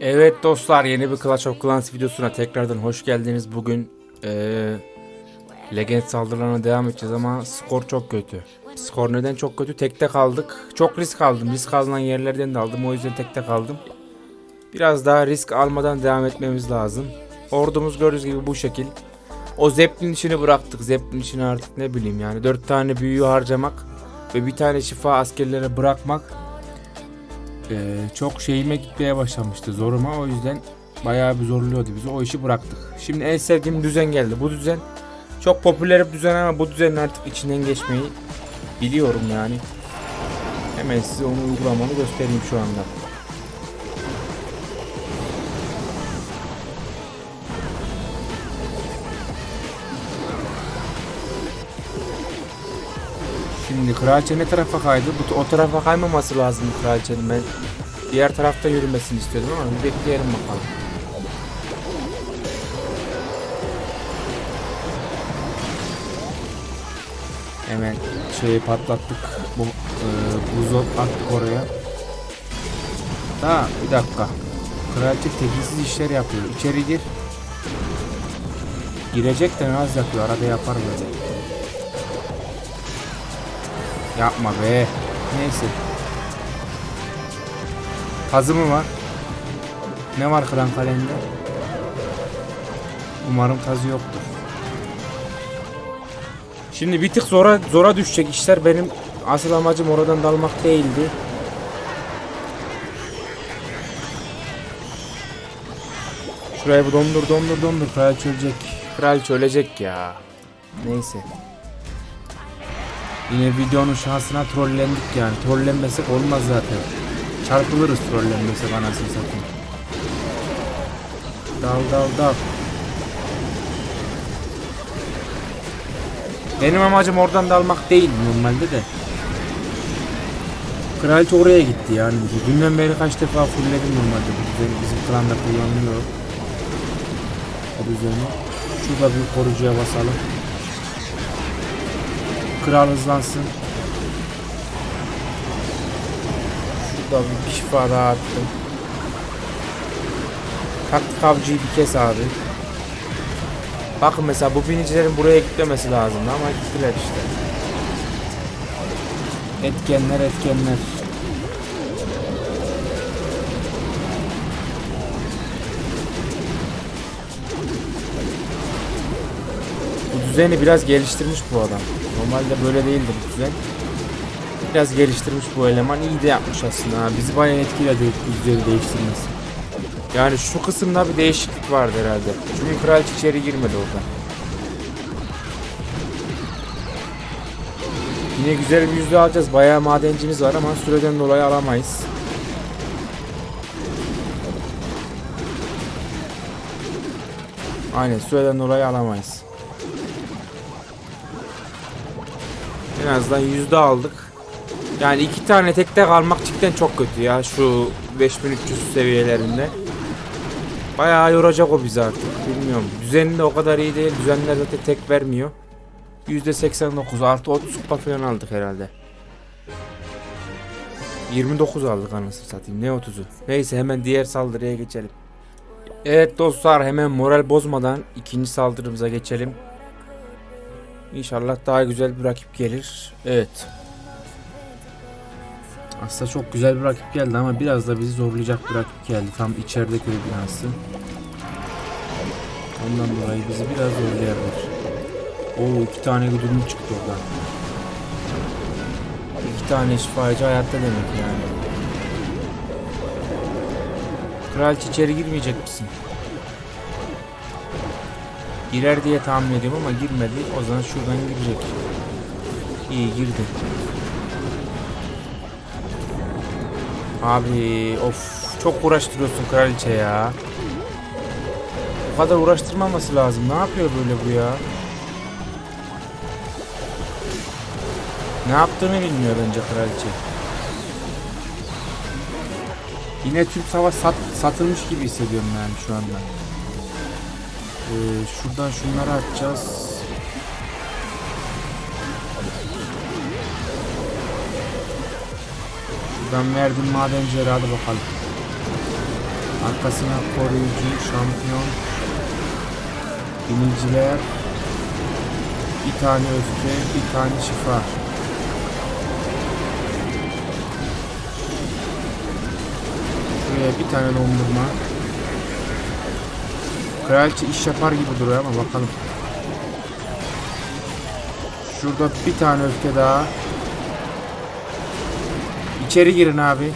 Evet dostlar yeni bir Clash of Clans videosuna tekrardan hoş geldiniz. Bugün eee Legend saldırılarına devam edeceğiz ama skor çok kötü. Skor neden çok kötü? Tekte kaldık. Çok risk aldım. Risk alınan yerlerden de aldım. O yüzden tekte kaldım. Biraz daha risk almadan devam etmemiz lazım. Ordumuz gördüğünüz gibi bu şekil. O Zeppelin işini bıraktık. Zeppelin işini artık ne bileyim yani. 4 tane büyüyü harcamak ve bir tane şifa askerlere bırakmak ee, çok şeyime gitmeye başlamıştı zoruma o yüzden bayağı bir zorluyordu bizi o işi bıraktık. Şimdi en sevdiğim düzen geldi. Bu düzen çok popüler bir düzen ama bu düzenin artık içinden geçmeyi biliyorum yani. Hemen size onu uygulamanı göstereyim şu anda. Şimdi kraliçe ne tarafa kaydı? Bu o tarafa kaymaması lazım kraliçenin. Ben diğer tarafta yürümesini istiyordum ama bir bekleyelim bakalım. Hemen şeyi patlattık. Bu e, buzu attık oraya. Ha bir dakika. Kraliçe tekilsiz işler yapıyor. İçeri gir. Girecek de naz yapıyor. Arada yapar böyle. Yapma be. Neyse. Kazı mı var? Ne var kıran kalende? Umarım kazı yoktur. Şimdi bir tık zora zora düşecek işler. Benim asıl amacım oradan dalmak değildi. Şurayı bir dondur dondur dondur. Kraliçe ölecek. Kraliçe ölecek ya. Neyse. Yine videonun şansına trollendik yani. Trollenmesek olmaz zaten. Çarpılırız trollenmesek anasını satayım. Dal dal dal. Benim amacım oradan dalmak değil normalde de. Kraliçe oraya gitti yani. Dünden beri kaç defa fullledim normalde. Düzeni bizim klanda kullanılıyor. O düzeni. Şurada bir korucuya basalım. Kral hızlansın. Şurada bir şifa daha attım. Taktik avcıyı bir kes abi. Bakın mesela bu binicilerin buraya gitmemesi lazımdı ama gittiler işte. Etkenler etkenler. Düzeni biraz geliştirmiş bu adam. Normalde böyle değildi bu düzen. Biraz geliştirmiş bu eleman. iyi de yapmış aslında. Ha. Bizi bayağı etkiledi bu düzeni değiştirmesi. Yani şu kısımda bir değişiklik vardı herhalde. Çünkü kraliçe içeri girmedi orada. Yine güzel bir yüzde alacağız. Bayağı madencimiz var ama süreden dolayı alamayız. Aynen süreden dolayı alamayız. En azından yüzde aldık. Yani iki tane tekte kalmak cidden çok kötü ya şu 5300 seviyelerinde. Bayağı yoracak o bizi artık. Bilmiyorum. Düzeninde o kadar iyi değil. Düzenler zaten tek vermiyor. %89 artı 30 kupa falan aldık herhalde. 29 aldık anasını satayım. Ne 30'u? Neyse hemen diğer saldırıya geçelim. Evet dostlar hemen moral bozmadan ikinci saldırımıza geçelim. İnşallah daha güzel bir rakip gelir. Evet. Aslında çok güzel bir rakip geldi ama biraz da bizi zorlayacak bir rakip geldi. Tam içeride köy binası. Ondan dolayı bizi biraz zorlayabilir. Oo iki tane güdümlü çıktı oradan. İki tane şifacı hayatta demek yani. Kraliçe içeri girmeyecek misin? Girer diye tahmin ediyorum ama girmedi. O zaman şuradan girecek. İyi girdi. Abi of çok uğraştırıyorsun kraliçe ya. Bu kadar uğraştırmaması lazım. Ne yapıyor böyle bu ya? Ne yaptığını bilmiyor bence kraliçe. Yine Türk savaş sat, satılmış gibi hissediyorum yani şu anda. Ee, şuradan şunları atacağız. Şuradan verdim madencileri hadi bakalım. Arkasına koruyucu, şampiyon, biniciler, bir tane öfke, bir tane şifa. Şuraya bir tane dondurma. Kraliçe iş yapar gibi duruyor ama bakalım. Şurada bir tane öfke daha. İçeri girin abi.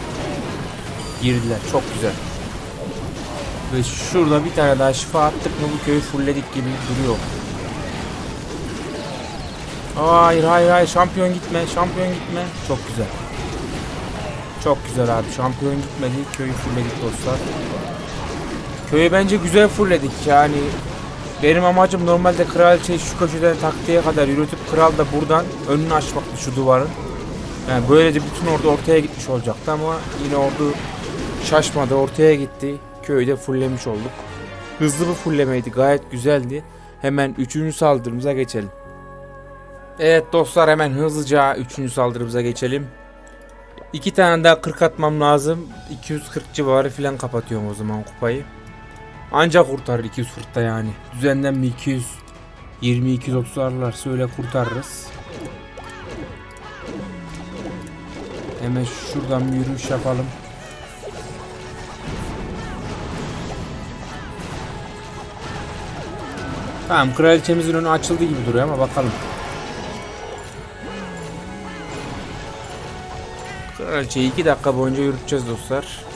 Girdiler. Çok güzel. Ve şurada bir tane daha şifa attık mı bu köyü fullledik gibi duruyor. Hayır hayır hayır şampiyon gitme şampiyon gitme. Çok güzel. Çok güzel abi şampiyon gitmedi köyü fullledik dostlar. Köyü bence güzel fullledik yani. Benim amacım normalde kraliçeyi şu köşeden taktiğe kadar yürütüp kral da buradan önünü açmaktı şu duvarın. Yani böylece bütün ordu ortaya gitmiş olacaktı ama yine ordu şaşmadı ortaya gitti. Köyü de fulllemiş olduk. Hızlı bir fullemeydi gayet güzeldi. Hemen 3. saldırımıza geçelim. Evet dostlar hemen hızlıca 3. saldırımıza geçelim. İki tane daha 40 atmam lazım. 240 civarı falan kapatıyorum o zaman kupayı. Ancak kurtarır 240'ta yani. Düzenden bir 200 20 230 ararlarsa öyle kurtarırız. Hemen şuradan bir yürüyüş yapalım. Tamam kraliçemizin önü açıldı gibi duruyor ama bakalım. Kraliçeyi 2 dakika boyunca yürüteceğiz dostlar.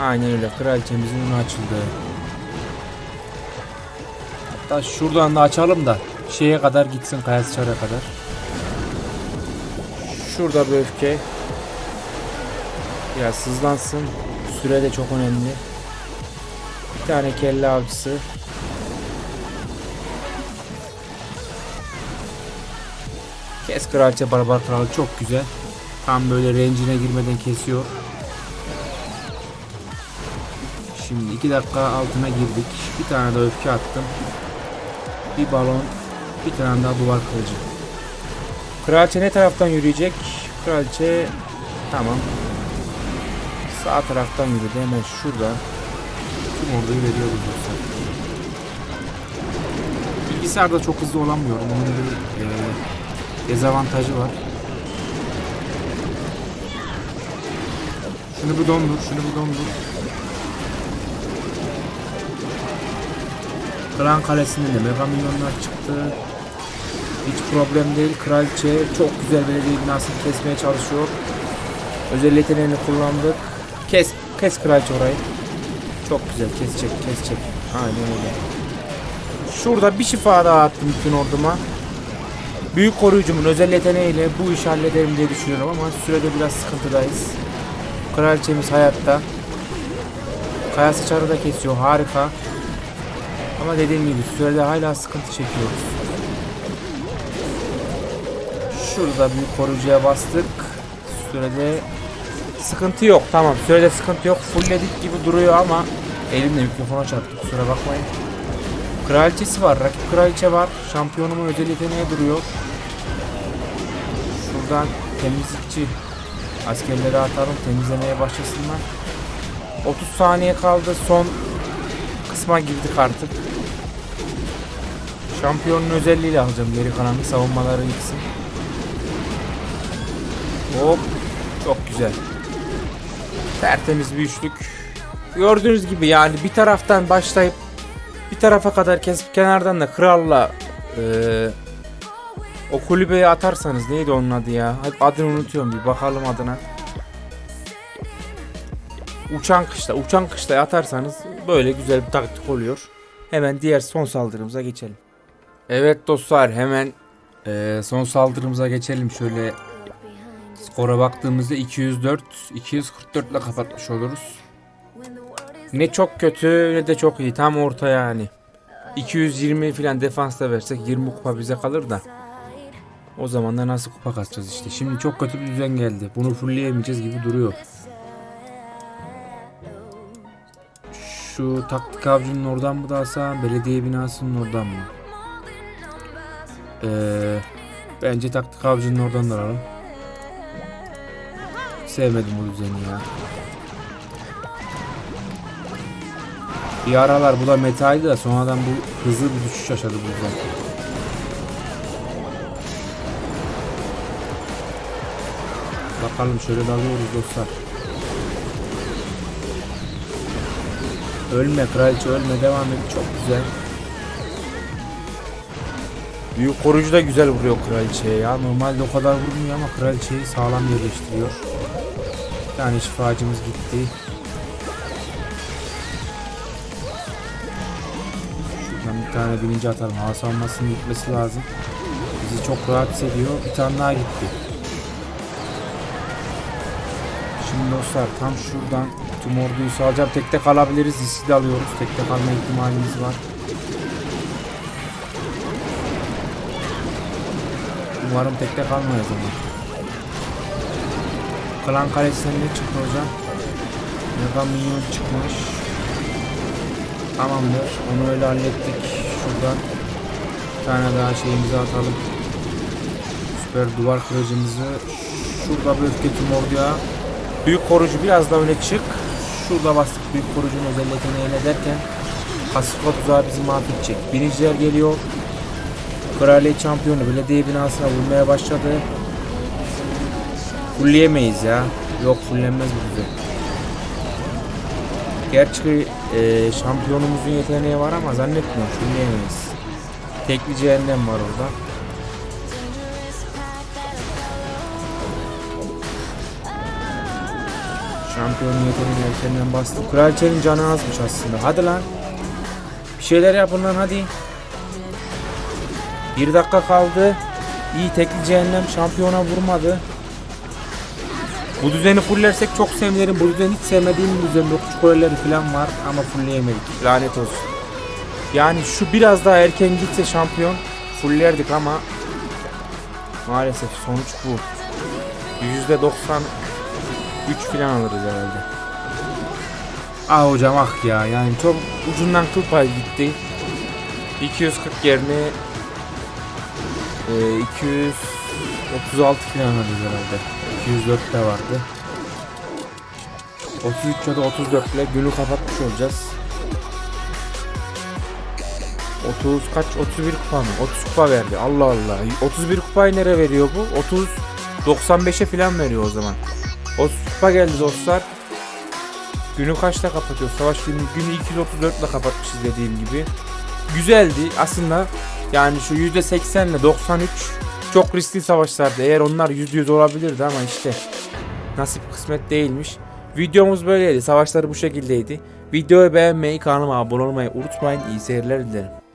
Aynen öyle kraliçemizin önü açıldı. Hatta şuradan da açalım da şeye kadar gitsin Kayasçar'a kadar. Şurada bir öfke. Biraz hızlansın. Süre de çok önemli. Bir tane kelle avcısı. Kes kraliçe barbar kralı çok güzel. Tam böyle rencine girmeden kesiyor. Şimdi 2 dakika altına girdik. Bir tane de öfke attım. Bir balon, bir tane daha duvar kılıcı. Kraliçe ne taraftan yürüyecek? Kraliçe tamam. Sağ taraftan yürüdü hemen şurada. Tüm orduyu veriyoruz dostlar. Bilgisayarda çok hızlı olamıyorum. Onun bir e, dezavantajı var. Şunu bir dondur, şunu bir dondur. Kran Kalesi'nde de mega milyonlar çıktı. Hiç problem değil. Kraliçe çok güzel belediye binasını kesmeye çalışıyor. Özel yeteneğini kullandık. Kes, kes kraliçe orayı. Çok güzel kesecek, kesecek. Aynen öyle. Şurada bir şifa daha attım bütün orduma. Büyük koruyucumun özel yeteneğiyle bu işi hallederim diye düşünüyorum ama sürede biraz sıkıntıdayız. Kraliçemiz hayatta. Kaya sıçarı da kesiyor. Harika. Ama dediğim gibi sürede hala sıkıntı çekiyoruz. Şurada büyük koruyucuya bastık. Sürede sıkıntı yok. Tamam sürede sıkıntı yok. Fullledik gibi duruyor ama elimle mikrofona çarptı. Kusura bakmayın. Kraliçesi var. Rakip kraliçe var. Şampiyonumun özel yeteneği duruyor. Şuradan temizlikçi askerleri atalım. Temizlemeye başlasınlar. 30 saniye kaldı. Son kısma girdik artık. Şampiyonun özelliğiyle alacağım geri kalanı savunmaları gitsin. Hop çok güzel. Tertemiz bir üçlük. Gördüğünüz gibi yani bir taraftan başlayıp bir tarafa kadar kesip kenardan da kralla eee, o kulübeye atarsanız neydi onun adı ya? Adını unutuyorum bir bakalım adına. Uçan kışla, uçan kışla atarsanız böyle güzel bir taktik oluyor. Hemen diğer son saldırımıza geçelim. Evet dostlar hemen eee, son saldırımıza geçelim. Şöyle skora baktığımızda 204, 244 ile kapatmış oluruz. Ne çok kötü ne de çok iyi. Tam orta yani. 220 falan defansta versek 20 kupa bize kalır da. O zaman da nasıl kupa kasacağız işte. Şimdi çok kötü bir düzen geldi. Bunu fullleyemeyeceğiz gibi duruyor. Şu taktik avcının oradan mı da alsam, belediye binasının oradan mı? Ee, Bence taktik avcının oradan da alalım. Sevmedim bu düzeni ya. Bir aralar bu da metaydı da sonradan bu hızlı bir düşüş yaşadı bu düzen. Bakalım şöyle dalıyoruz dostlar. Ölme kraliçe ölme devam et çok güzel. Büyük koruyucu da güzel vuruyor kraliçeye ya. Normalde o kadar vurmuyor ama kraliçeyi sağlam yerleştiriyor. Bir tane şifacımız gitti. Şuradan bir tane birinci atalım. Hava savunmasının gitmesi lazım. Bizi çok rahatsız ediyor. Bir tane daha gitti. Şimdi dostlar tam şuradan tüm orduyu salacağım. Tekte kalabiliriz. Riski de alıyoruz. Tekte kalma ihtimalimiz var. Umarım tekte kalmayız ama. Klan kalesinden ne çıktı hocam? Mega minyon çıkmış. Tamamdır. Onu öyle hallettik. Şuradan bir tane daha şeyimizi atalım. Süper duvar kırıcımızı. Şurada bir öfke tüm orduya. Büyük korucu biraz daha öne çık. Şurada bastık büyük korucunun özel yeteneğine derken Kasıkla tuzağı bizi mahvedecek. Birinciler geliyor. Kraliyet şampiyonu belediye binasına vurmaya başladı. Fullleyemeyiz ya. Yok fullenmez bu bize. Gerçi e, şampiyonumuzun yeteneği var ama zannetmiyorum fullleyemeyiz. Tekli cehennem var orada. Şampiyonun yeteneğini erkenden bastım. Kraliçenin canı azmış aslında. Hadi lan. Bir şeyler yapın lan hadi. Bir dakika kaldı. İyi tekli cehennem şampiyona vurmadı. Bu düzeni fullersek çok sevinirim. Bu düzeni hiç sevmediğim bir düzen. Yok kuleleri falan var ama fullleyemedik. Lanet olsun. Yani şu biraz daha erken gitse şampiyon fullerdik ama maalesef sonuç bu. %93 falan alırız herhalde. Ah hocam ah ya yani çok ucundan kıl payı gitti. 240 yerine e, 236 falan alırız herhalde. 204 de vardı. 33 ya da 34 ile günü kapatmış olacağız. 30 kaç 31 kupa mı? 30 kupa verdi. Allah Allah. 31 kupayı nereye veriyor bu? 30 95'e falan veriyor o zaman. 30 kupa geldi dostlar. Günü kaçta kapatıyor? Savaş günü, günü 234 ile kapatmışız dediğim gibi. Güzeldi aslında. Yani şu %80 ile 93 çok riskli savaşlardı. Eğer onlar %100 olabilirdi ama işte nasip kısmet değilmiş. Videomuz böyleydi. Savaşları bu şekildeydi. Videoyu beğenmeyi, kanalıma abone olmayı unutmayın. İyi seyirler dilerim.